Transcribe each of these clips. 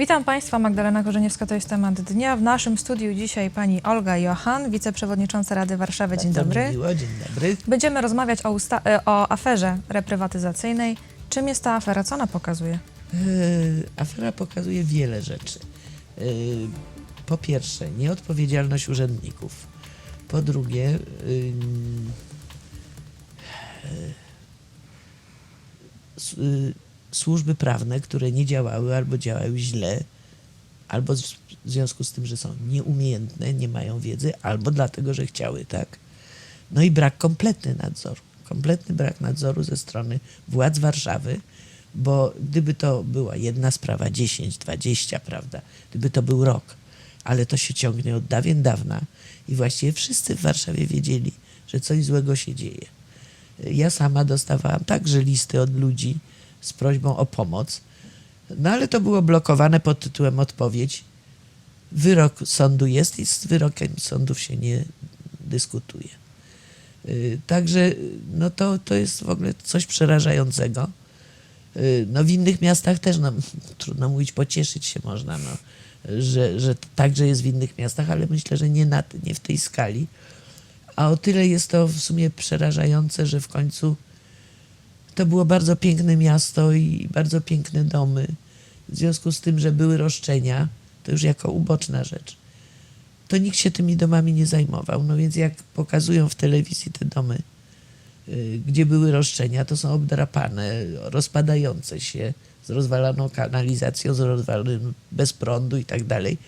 Witam Państwa, Magdalena Korzeniewska, to jest temat dnia. W naszym studiu dzisiaj pani Olga Johan, wiceprzewodnicząca Rady Warszawy. Dzień Bardzo dobry. mi Miło, dzień dobry. Będziemy rozmawiać o, e, o aferze reprywatyzacyjnej. Czym jest ta afera? Co ona pokazuje? E, afera pokazuje wiele rzeczy. E, po pierwsze, nieodpowiedzialność urzędników. Po drugie, ym, e, s- y, służby prawne, które nie działały albo działały źle, albo w związku z tym, że są nieumiejętne, nie mają wiedzy, albo dlatego, że chciały, tak? No i brak kompletny nadzoru. Kompletny brak nadzoru ze strony władz Warszawy, bo gdyby to była jedna sprawa, 10, 20, prawda, gdyby to był rok, ale to się ciągnie od dawien dawna i właściwie wszyscy w Warszawie wiedzieli, że coś złego się dzieje. Ja sama dostawałam także listy od ludzi z prośbą o pomoc, no ale to było blokowane pod tytułem odpowiedź. Wyrok sądu jest i z wyrokiem sądów się nie dyskutuje. Y, Także no to, to jest w ogóle coś przerażającego. Y, No w innych miastach też, no, trudno mówić, pocieszyć się można, no, że, że także jest w innych miastach, ale myślę, że nie, na, nie w tej skali. A o tyle jest to w sumie przerażające, że w końcu to było bardzo piękne miasto i bardzo piękne domy. W związku z tym, że były roszczenia, to już jako uboczna rzecz, to nikt się tymi domami nie zajmował. No więc jak pokazują w telewizji te domy, y, gdzie były roszczenia, to są obdrapane, rozpadające się, z rozwaloną kanalizacją, z rozwalonym bez prądu i tak dalej.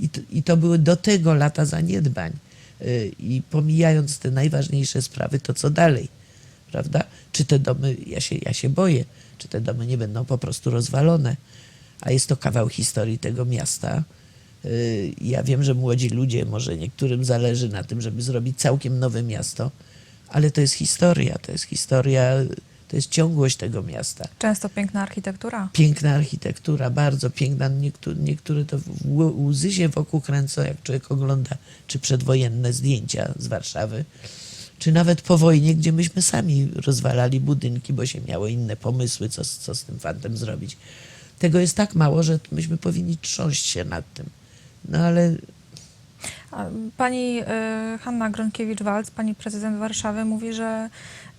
I to, I to były do tego lata zaniedbań. Y, I pomijając te najważniejsze sprawy, to co dalej? Prawda? Czy te domy, ja się, ja się boję, czy te domy nie będą po prostu rozwalone. A jest to kawał historii tego miasta. Y, Ja wiem, że młodzi ludzie, może niektórym zależy na tym, żeby zrobić całkiem nowe miasto, ale to jest historia, to jest historia, to jest ciągłość tego miasta. Często piękna architektura. Piękna architektura, bardzo piękna. Niektóre, niektóre to łzy się wokół kręcą, jak człowiek ogląda czy przedwojenne zdjęcia z Warszawy, czy nawet po wojnie, gdzie myśmy sami rozwalali budynki, bo się miało inne pomysły, co, z- co z tym fantem zrobić. Tego jest tak mało, że myśmy powinni trząść się nad tym. No ale Pani y, Hanna Gronkiewicz-Walc, pani prezydent Warszawy, mówi, że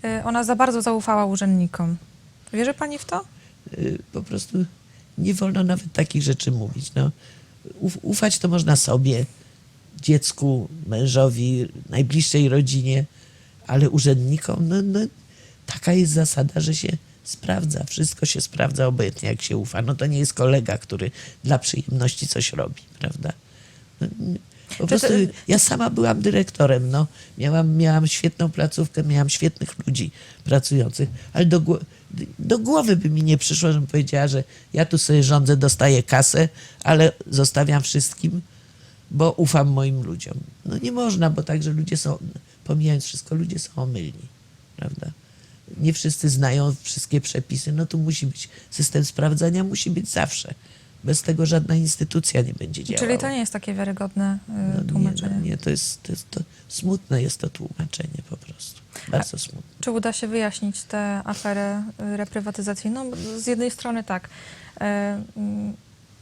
y, ona za bardzo zaufała urzędnikom. Wierzy pani w to? y, po prostu nie wolno nawet takich rzeczy mówić. No, uf, ufać to można sobie, dziecku, mężowi, najbliższej rodzinie, ale urzędnikom, no, no, taka jest zasada, że się sprawdza. Wszystko się sprawdza obojętnie, jak się ufa. No to nie jest kolega, który dla przyjemności coś robi, prawda? No, po prostu to- ja sama byłam dyrektorem, no. Miałam, miałam świetną placówkę, miałam świetnych ludzi pracujących, ale do, do głowy by mi nie przyszło, żebym powiedziała, że ja tu sobie rządzę, dostaję kasę, ale zostawiam wszystkim, bo ufam moim ludziom. No nie można, bo także ludzie są, pomijając wszystko, ludzie są omylni, prawda? Nie wszyscy znają wszystkie przepisy, no tu musi być system sprawdzania, musi być zawsze. Bez tego żadna instytucja nie będzie działała. Czyli to nie jest takie wiarygodne y, No nie, tłumaczenie. no nie, to jest, to jest to, smutne jest to tłumaczenie po prostu. Bardzo smutne. Czy uda się wyjaśnić tę aferę y, reprywatyzacyjną? Z jednej strony tak. y, mm,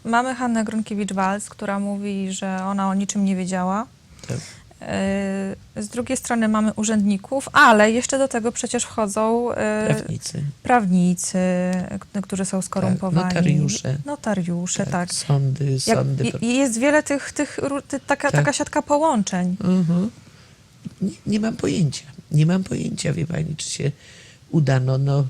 Mamy Hannę Gronkiewicz-Walc, która mówi, że ona o niczym nie wiedziała. Tak. Y, Z drugiej strony mamy urzędników, ale jeszcze do tego przecież wchodzą y, Prawnicy. prawnicy, którzy są skorumpowani. notariusze. Notariusze, tak. Sądy, Jak, sądy. i- i jest wiele tych, tych taka, Tak. taka siatka połączeń. Mhm. Nie, nie mam pojęcia. Nie mam pojęcia, wie pani, czy się uda. No, no,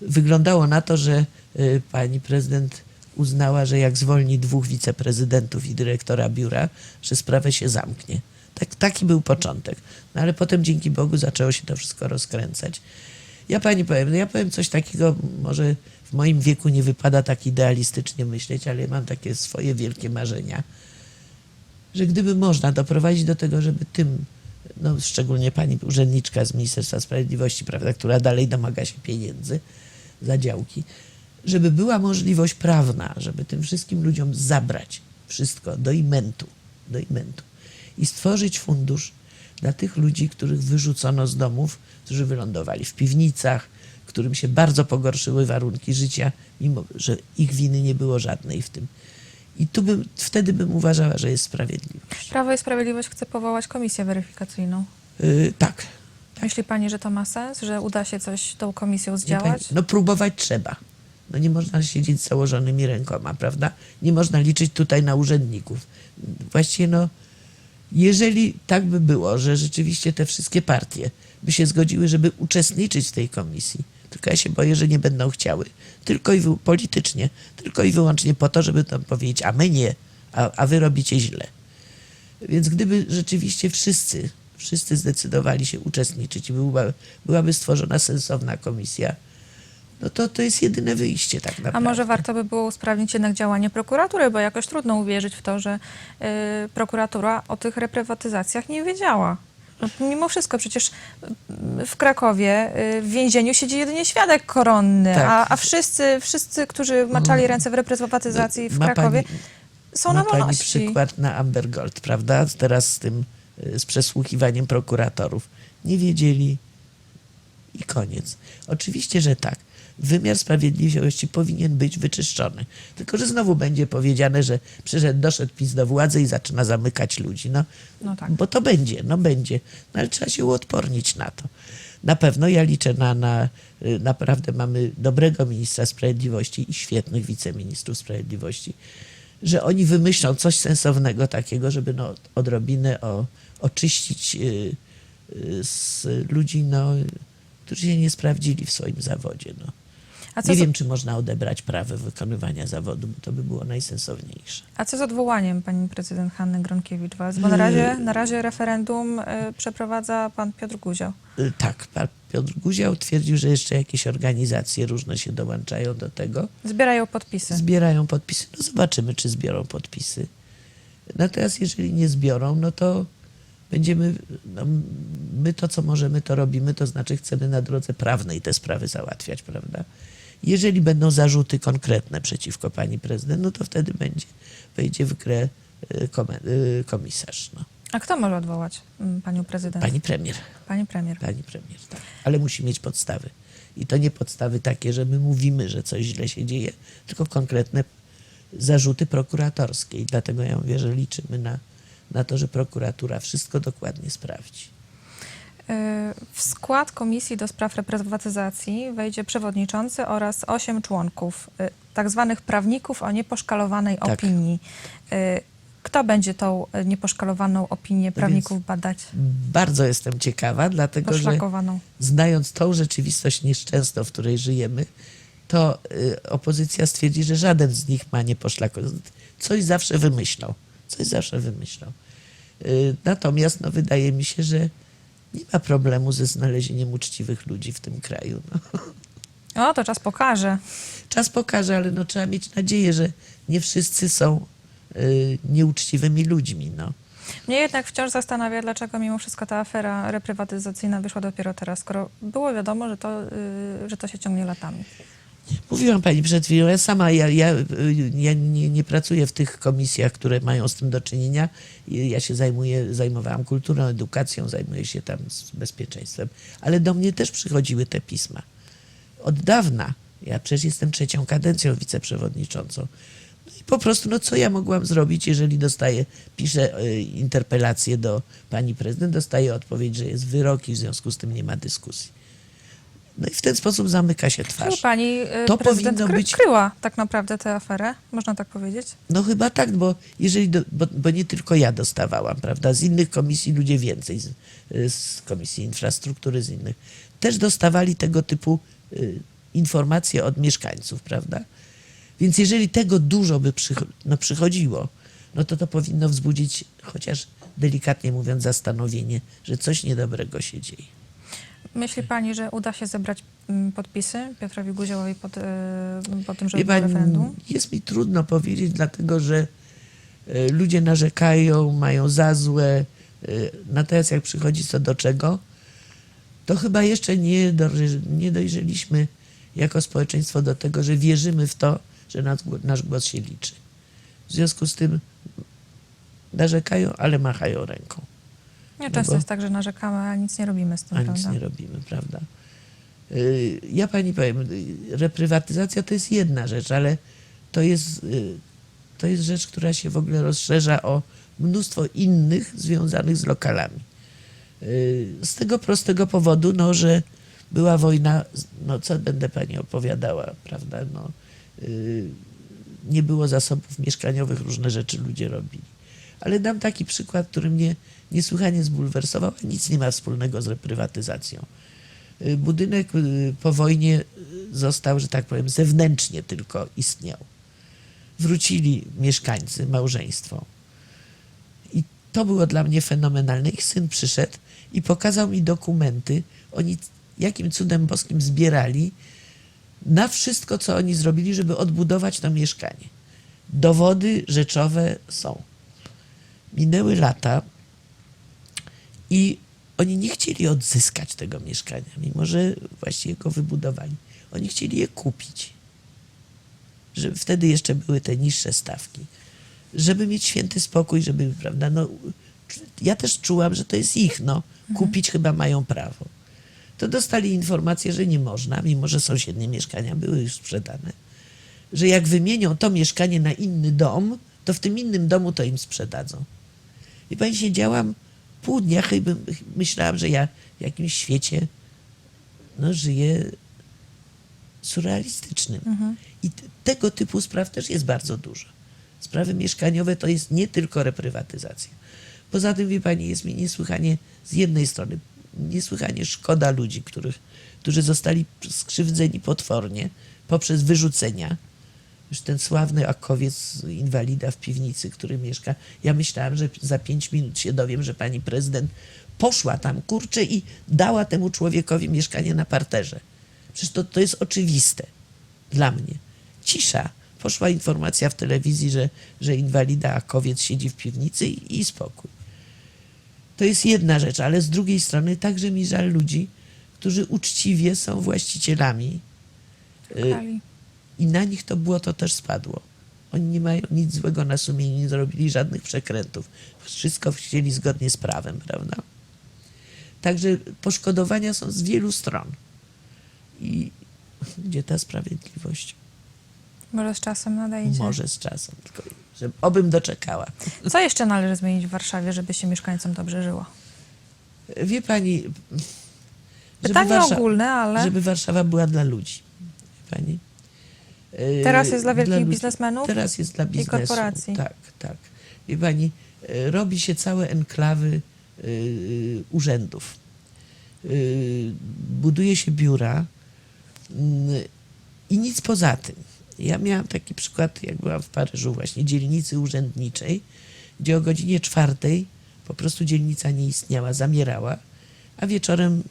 wyglądało na to, że y, pani prezydent uznała, że jak zwolni dwóch wiceprezydentów i dyrektora biura, że sprawę się zamknie. Tak, taki był początek. No ale potem dzięki Bogu zaczęło się to wszystko rozkręcać. Ja pani powiem, no ja powiem coś takiego, może w moim wieku nie wypada tak idealistycznie myśleć, ale mam takie swoje wielkie marzenia że gdyby można doprowadzić do tego, żeby tym, no szczególnie pani urzędniczka z Ministerstwa Sprawiedliwości, prawda, która dalej domaga się pieniędzy za działki, żeby była możliwość prawna, żeby tym wszystkim ludziom zabrać wszystko do imentu, do imentu i stworzyć fundusz dla tych ludzi, których wyrzucono z domów, którzy wylądowali w piwnicach, którym się bardzo pogorszyły warunki życia, mimo że ich winy nie było żadnej w tym I tu bym, wtedy bym uważała, że jest sprawiedliwość. Prawo i Sprawiedliwość chce powołać komisję weryfikacyjną. Yy, tak. Myśli pani, że to ma sens, że uda się coś tą komisją zdziałać? pani, No próbować trzeba. No nie można siedzieć z założonymi rękoma, prawda? Nie można liczyć tutaj na urzędników. Właściwie no, jeżeli tak by było, że rzeczywiście te wszystkie partie by się zgodziły, żeby uczestniczyć w tej komisji, tylko ja się boję, że nie będą chciały. Tylko i politycznie, tylko i wyłącznie po to, żeby tam powiedzieć, a my nie, a, a wy robicie źle. Więc gdyby rzeczywiście wszyscy, wszyscy zdecydowali się uczestniczyć i była, byłaby stworzona sensowna komisja, no to to jest jedyne wyjście tak naprawdę. A może warto by było usprawnić jednak działanie prokuratury, bo jakoś trudno uwierzyć w to, że y, prokuratura o tych reprywatyzacjach nie wiedziała. No, mimo wszystko przecież y, w Krakowie y, w więzieniu siedzi jedynie świadek koronny, Tak. a, a wszyscy, wszyscy, którzy maczali ręce w reprywatyzacji w Ma Krakowie, pani- są Ma na pani wolności. przykład na Amber Gold, prawda? Teraz z tym, y, z przesłuchiwaniem prokuratorów. Nie wiedzieli i koniec. Oczywiście, że tak. Wymiar sprawiedliwości powinien być wyczyszczony. Tylko, że znowu będzie powiedziane, że przyszedł, doszedł PiS do władzy i zaczyna zamykać ludzi. No, No tak. Bo to będzie, no będzie. No ale trzeba się uodpornić na to. Na pewno ja liczę na, na y, naprawdę mamy dobrego ministra sprawiedliwości i świetnych wiceministrów sprawiedliwości, że oni wymyślą coś sensownego takiego, żeby no, odrobinę o, oczyścić y, y, z ludzi, no, którzy się nie sprawdzili w swoim zawodzie. No. Nie z, wiem, czy można odebrać prawo wykonywania zawodu, bo to by było najsensowniejsze. a co z odwołaniem pani prezydent Hanny Gronkiewicz-Waltz? Bo na razie, na razie referendum y, przeprowadza pan Piotr Guzio. Y, Tak, pan Piotr Guział twierdził, że jeszcze jakieś organizacje różne się dołączają do tego. Zbierają podpisy. Zbierają podpisy. No zobaczymy, czy zbiorą podpisy. Natomiast jeżeli nie zbiorą, no to będziemy, no, my to, co możemy, to robimy, to znaczy chcemy na drodze prawnej te sprawy załatwiać, prawda? Jeżeli będą zarzuty konkretne przeciwko pani prezydent, no to wtedy będzie, wejdzie w grę y, y, komisarz, no. A kto może odwołać mm, panią prezydent? pani premier. Pani premier. Pani premier, tak. Ale musi mieć podstawy. I to nie podstawy takie, że my mówimy, że coś źle się dzieje, tylko konkretne zarzuty prokuratorskie. I dlatego ja mówię, że liczymy na, na to, że prokuratura wszystko dokładnie sprawdzi. Y, W skład Komisji do Spraw Reprywatyzacji wejdzie przewodniczący oraz osiem członków, y, tak zwanych prawników o nieposzkalowanej Tak. opinii. Y, Kto będzie tą nieposzkalowaną opinię prawników badać? Bardzo jestem ciekawa, dlatego że znając tą rzeczywistość nieszczęsną, w której żyjemy, to opozycja stwierdzi, że żaden z nich ma nie poszlakować. Coś zawsze wymyślą. Coś zawsze wymyślą. Natomiast no, wydaje mi się, że nie ma problemu ze znalezieniem uczciwych ludzi w tym kraju. No. O, to czas pokaże. Czas pokaże, ale no, trzeba mieć nadzieję, że nie wszyscy są y, nieuczciwymi ludźmi. No. Mnie jednak wciąż zastanawia, dlaczego mimo wszystko ta afera reprywatyzacyjna wyszła dopiero teraz, skoro było wiadomo, że to, y, że to się ciągnie latami. Mówiłam pani przed chwilą, ja sama, ja, ja, ja nie, nie pracuję w tych komisjach, które mają z tym do czynienia. Ja się zajmuję, zajmowałam kulturą, edukacją, zajmuję się tam bezpieczeństwem. Ale do mnie też przychodziły te pisma. Od dawna. Ja przecież jestem trzecią kadencją wiceprzewodniczącą. No i po prostu, no co ja mogłam zrobić, jeżeli dostaję, piszę y, interpelację do pani prezydent, dostaję odpowiedź, że jest wyrok i w związku z tym nie ma dyskusji. No i w ten sposób zamyka się twarz. pani y, To powinno być- kryła tak naprawdę tę aferę? Można tak powiedzieć? No chyba tak, bo jeżeli, do, bo, bo nie tylko ja dostawałam, prawda, z innych komisji ludzie więcej, z, z Komisji Infrastruktury, z innych, też dostawali tego typu y, informacje od mieszkańców, prawda. Więc jeżeli tego dużo by no, przychodziło, no to to powinno wzbudzić chociaż delikatnie mówiąc zastanowienie, że coś niedobrego się dzieje. Myśli pani, że uda się zebrać mm, podpisy Piotrowi Guziołowi pod, y, pod tym, żeby było referendum? jest mi trudno powiedzieć, dlatego że e, ludzie narzekają, mają za złe. e, Natomiast jak przychodzi co do czego, to chyba jeszcze nie, dojrze- nie dojrzeliśmy jako społeczeństwo do tego, że wierzymy w to, że nasz głos się liczy. W związku z tym narzekają, ale machają ręką. Nie, często bo- jest tak, że narzekamy, a nic nie robimy z tym, A nic prawda? nie robimy, prawda? Y, Ja pani powiem, y, reprywatyzacja to jest jedna rzecz, ale to jest y, to jest rzecz, która się w ogóle rozszerza o mnóstwo innych związanych z lokalami. Z tego prostego powodu, no, że była wojna, no co będę pani opowiadała, prawda? No, nie było zasobów mieszkaniowych, różne rzeczy ludzie robili. Ale dam taki przykład, który mnie niesłychanie zbulwersował, nic nie ma wspólnego z reprywatyzacją. Y, Budynek y, po wojnie y, został, że tak powiem, zewnętrznie tylko istniał. Wrócili mieszkańcy, małżeństwo. I to było dla mnie fenomenalne. Ich syn przyszedł i pokazał mi dokumenty. Oni jakim cudem boskim zbierali na wszystko, co oni zrobili, żeby odbudować to mieszkanie. Dowody rzeczowe są. Minęły lata i oni nie chcieli odzyskać tego mieszkania, mimo że właściwie go wybudowali. Oni chcieli je kupić. Że wtedy jeszcze były te niższe stawki. Żeby mieć święty spokój, żeby, prawda, no, ja też czułam, że to jest ich, no, kupić chyba mają prawo. To dostali informację, że nie można, mimo że sąsiednie mieszkania były już sprzedane. Że jak wymienią to mieszkanie na inny dom, to w tym innym domu to im sprzedadzą. I pani siedziałam pół dnia, chyba myślałam, że ja w jakimś świecie no, żyję surrealistycznym. I t- tego typu spraw też jest bardzo dużo. Sprawy mieszkaniowe to jest nie tylko reprywatyzacja. Poza tym, wie pani, jest mi niesłychanie, z jednej strony, niesłychanie szkoda ludzi, których, którzy zostali skrzywdzeni potwornie poprzez wyrzucenia. Już ten sławny akowiec, inwalida w piwnicy, który mieszka. Ja myślałam, że za pięć minut się dowiem, że pani prezydent poszła tam, kurczę, i dała temu człowiekowi mieszkanie na parterze. Przecież to, to jest oczywiste dla mnie. Cisza. Poszła informacja w telewizji, że, że inwalida akowiec siedzi w piwnicy i, i spokój. To jest jedna rzecz, ale z drugiej strony także mi żal ludzi, którzy uczciwie są właścicielami y, Lokali. I na nich to błoto też spadło. Oni nie mają nic złego na sumieniu, nie zrobili żadnych przekrętów. Wszystko chcieli zgodnie z prawem, prawda? Także poszkodowania są z wielu stron. I gdzie ta sprawiedliwość? Może z czasem nadejdzie. Może z czasem, tylko że obym doczekała. Co jeszcze należy zmienić w Warszawie, żeby się mieszkańcom dobrze żyło? Wie pani, żeby, Pytanie Warsza- ogólne, ale żeby Warszawa była dla ludzi. Wie pani? Yy, Teraz jest dla wielkich ludzi. biznesmenów Teraz jest dla biznesu. korporacji. Tak, tak. Wie pani, yy, robi się całe enklawy yy, urzędów. Yy, buduje się biura yy, i nic poza tym. Ja miałam taki przykład, jak byłam w Paryżu właśnie, dzielnicy urzędniczej, gdzie o godzinie czwartej po prostu dzielnica nie istniała, zamierała, a wieczorem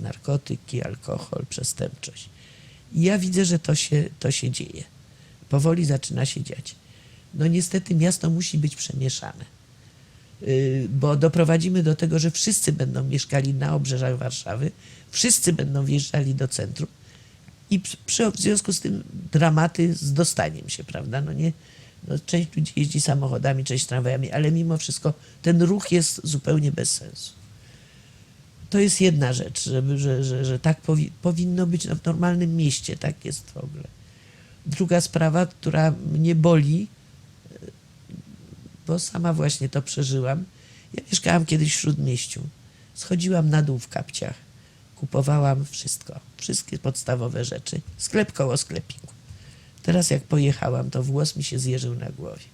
narkotyki, alkohol, przestępczość. I ja widzę, że to się, to się dzieje. Powoli zaczyna się dziać. No niestety miasto musi być przemieszane, Yy, bo doprowadzimy do tego, że wszyscy będą mieszkali na obrzeżach Warszawy, wszyscy będą wjeżdżali do centrum i przy, w związku z tym dramaty z dostaniem się, prawda? No nie, no część ludzi jeździ samochodami, część tramwajami, ale mimo wszystko ten ruch jest zupełnie bez sensu. To jest jedna rzecz, żeby, że, że, że tak powi- powinno być no, w normalnym mieście, tak jest w ogóle. Druga sprawa, która mnie boli, e, bo sama właśnie to przeżyłam. Ja mieszkałam kiedyś w Śródmieściu. Schodziłam na dół w kapciach. Kupowałam wszystko, wszystkie podstawowe rzeczy. Sklep koło sklepiku. Teraz jak pojechałam, to włos mi się zjeżył na głowie.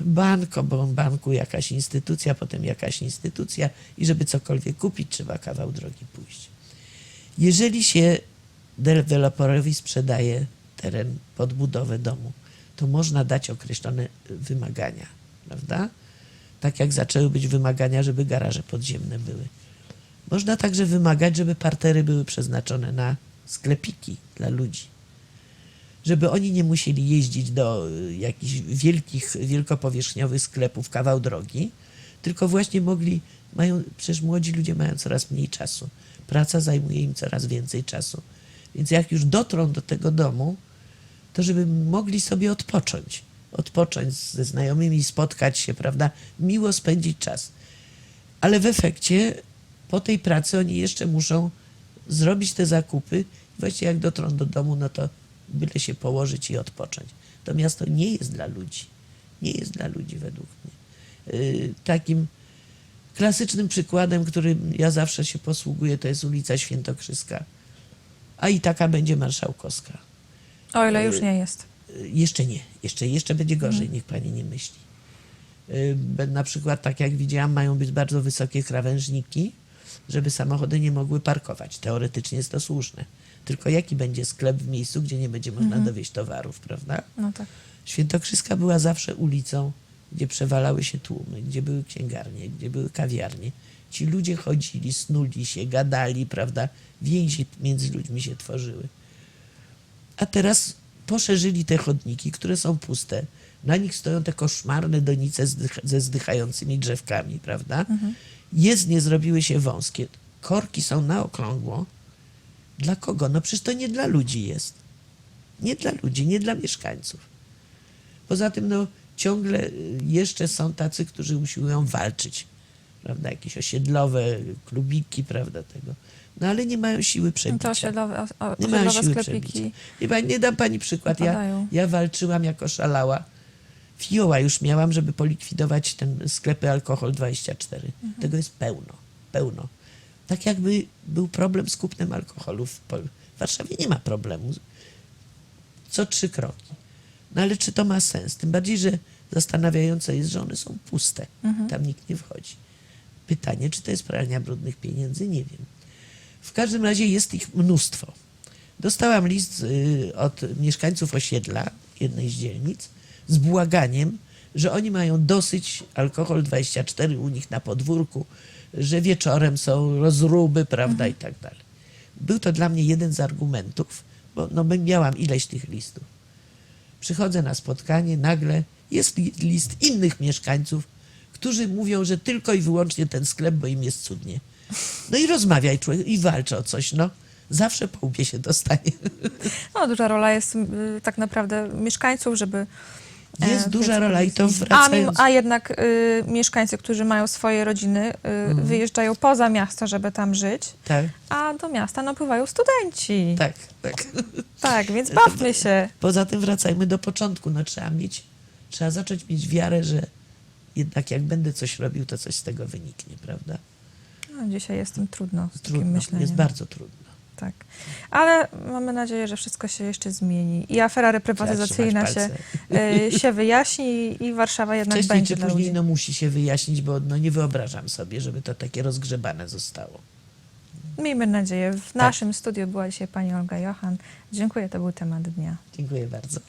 Bank, obok banku jakaś instytucja, potem jakaś instytucja i żeby cokolwiek kupić, trzeba kawał drogi pójść. Jeżeli się deweloperowi sprzedaje teren pod budowę domu, to można dać określone wymagania, prawda? Tak jak zaczęły być wymagania, żeby garaże podziemne były. Można także wymagać, żeby partery były przeznaczone na sklepiki dla ludzi. Żeby oni nie musieli jeździć do y, jakichś wielkich, wielkopowierzchniowych sklepów kawał drogi, tylko właśnie mogli, mają, przecież młodzi ludzie mają coraz mniej czasu. Praca zajmuje im coraz więcej czasu. Więc jak już dotrą do tego domu, to żeby mogli sobie odpocząć. Odpocząć ze znajomymi, spotkać się, prawda? Miło spędzić czas. Ale w efekcie po tej pracy oni jeszcze muszą zrobić te zakupy. I jak dotrą do domu, no to byle się położyć i odpocząć. To miasto nie jest dla ludzi. Nie jest dla ludzi według mnie. Yy, takim klasycznym przykładem, którym ja zawsze się posługuję, to jest ulica Świętokrzyska. A i taka będzie Marszałkowska. O ile już nie jest. Y, Jeszcze nie. Jeszcze, jeszcze będzie gorzej, niech pani nie myśli. Y, Na przykład, tak jak widziałam, mają być bardzo wysokie krawężniki, żeby samochody nie mogły parkować. Teoretycznie jest to słuszne. Tylko jaki będzie sklep w miejscu, gdzie nie będzie można dowieść towarów, prawda? No tak. Świętokrzyska była zawsze ulicą, gdzie przewalały się tłumy, gdzie były księgarnie, gdzie były kawiarnie. Ci ludzie chodzili, snuli się, gadali, prawda? Więzi między ludźmi się tworzyły. A teraz poszerzyli te chodniki, które są puste. Na nich stoją te koszmarne donice ze zdychającymi drzewkami, prawda? Jezdnie zrobiły się wąskie. Korki są na okrągło. Dla kogo? No przecież to nie dla ludzi jest. Nie dla ludzi, nie dla mieszkańców. Poza tym, no, ciągle y, jeszcze są tacy, którzy usiłują walczyć. Prawda? Jakieś osiedlowe klubiki, prawda, tego. No ale nie mają siły No przebicia. to osiedlowe, o- Nie mają siły sklepiki. przebicia. Nie, nie dam pani przykład. Ja, ja walczyłam jako szalała. Fioła już miałam, żeby polikwidować ten sklepy Alkohol 24. Mhm. Tego jest pełno. Pełno. Tak jakby był problem z kupnem alkoholu w, Pol- w Warszawie. Nie ma problemu. Co trzy kroki. No ale czy to ma sens? Tym bardziej, że zastanawiające jest, że one są puste. Tam nikt nie wchodzi. Pytanie, czy to jest pralnia brudnych pieniędzy? Nie wiem. W każdym razie jest ich mnóstwo. Dostałam list y, od mieszkańców osiedla, jednej z dzielnic, z błaganiem, że oni mają dosyć alkohol 24 u nich na podwórku, że wieczorem są rozruby, prawda, i tak dalej. Był to dla mnie jeden z argumentów, bo no, miałam ileś tych listów. Przychodzę na spotkanie, nagle jest li- list innych mieszkańców, którzy mówią, że tylko i wyłącznie ten sklep, bo im jest cudnie. No i rozmawiaj człowiek i walcz o coś, no. Zawsze po łbie się dostanie. No, duża rola jest y, tak naprawdę mieszkańców, żeby... e, Jest duża powiedzmy, rola i to a, wracając... mimo, a jednak y, mieszkańcy, którzy mają swoje rodziny, y, wyjeżdżają poza miasto, żeby tam żyć, Tak, a do miasta napływają studenci. tak, tak. Tak, więc bawmy się. Poza tym wracajmy do początku. No trzeba mieć, trzeba zacząć mieć wiarę, że jednak jak będę coś robił, to coś z tego wyniknie, prawda? No, dzisiaj jest tym trudno z takim Trudno, myśleniem. jest bardzo trudno. Tak. Ale mamy nadzieję, że wszystko się jeszcze zmieni. I afera reprywatyzacyjna się, y, się wyjaśni i Warszawa jednak Wcześniej będzie czy dla później ludzi. no, musi się wyjaśnić, bo no, nie wyobrażam sobie, żeby to takie rozgrzebane zostało. Miejmy nadzieję. Tak. W naszym studiu była dzisiaj pani Olga Johan. Dziękuję, to był temat dnia. Dziękuję bardzo.